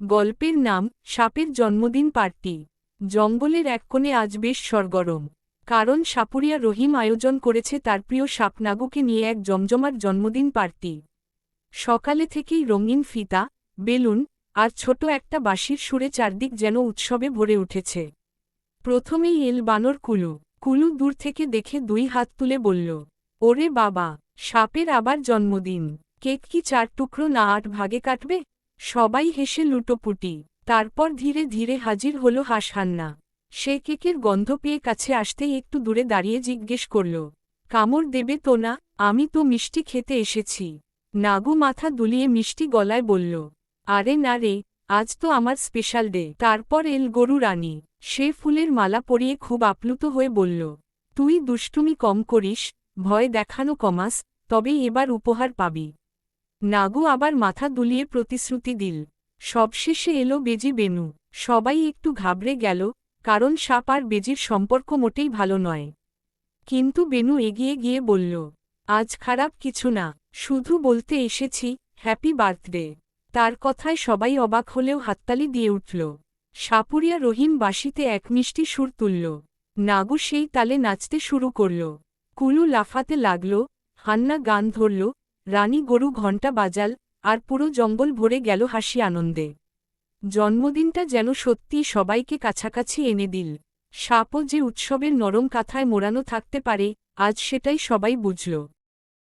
গল্পের নাম সাপের জন্মদিন পার্টি। জঙ্গলের এক কোণে আজ বেশ সরগরম। কারণ সাপুরিয়া রহিম আয়োজন করেছে তার প্রিয় সাপনাগুকে নিয়ে এক জমজমার জন্মদিন পার্টি। সকালে থেকেই রঙিন ফিতা, বেলুন আর ছোট একটা বাঁশির সুরে চারদিক যেন উৎসবে ভরে উঠেছে। প্রথমেই এল বানর কুলু। কুলু দূর থেকে দেখে দুই হাত তুলে বলল, ওরে বাবা, সাপের আবার জন্মদিন। কেক কি চার টুকরো না আট ভাগে কাটবে? সবাই হেসে লুটোপুটি। তারপর ধীরে ধীরে হাজির হল হাসহান্না। সে কেকের গন্ধ পেয়ে কাছে আসতেই একটু দূরে দাঁড়িয়ে জিজ্ঞেস করল, কামড় দেবে তো না? আমি তো মিষ্টি খেতে এসেছি। নাগু মাথা দুলিয়ে মিষ্টি গলায় বলল, আরে না রে, আজ তো আমার স্পেশাল ডে। তারপর এল গরু রানী, সে ফুলের মালা পরিয়ে খুব আপ্লুত হয়ে বলল, তুই দুষ্টুমি কম করিস, ভয় দেখানো কমাস তবেই এবার উপহার পাবি। নাগু আবার মাথা দুলিয়ে প্রতিশ্রুতি দিল। সবশেষে এলো বেজি বেনু। সবাই একটু ঘাবড়ে গেল, কারণ সাপ আর বেজির সম্পর্ক মোটেই ভালো নয়। কিন্তু বেনু এগিয়ে গিয়ে বলল, আজ খারাপ কিছু না, শুধু বলতে এসেছি, হ্যাপি বার্থডে। তার কথায় সবাই অবাক হলেও হাততালি দিয়ে উঠল। সাপুরিয়া রহিম বাসিতে এক মিষ্টি সুর তুলল। নাগু সেই তালে নাচতে শুরু করল। কুলু লাফাতে লাগল, হান্না গান ধরল রানী গরু ঘণ্টা বাজাল, আর পুরো জঙ্গল ভরে গেল হাসি আনন্দে। জন্মদিনটা যেন সত্যিই সবাইকে কাছাকাছি এনে দিল। সাপও যে উৎসবের নরম কাথায় মোড়ানো থাকতে পারে, আজ সেটাই সবাই বুঝল।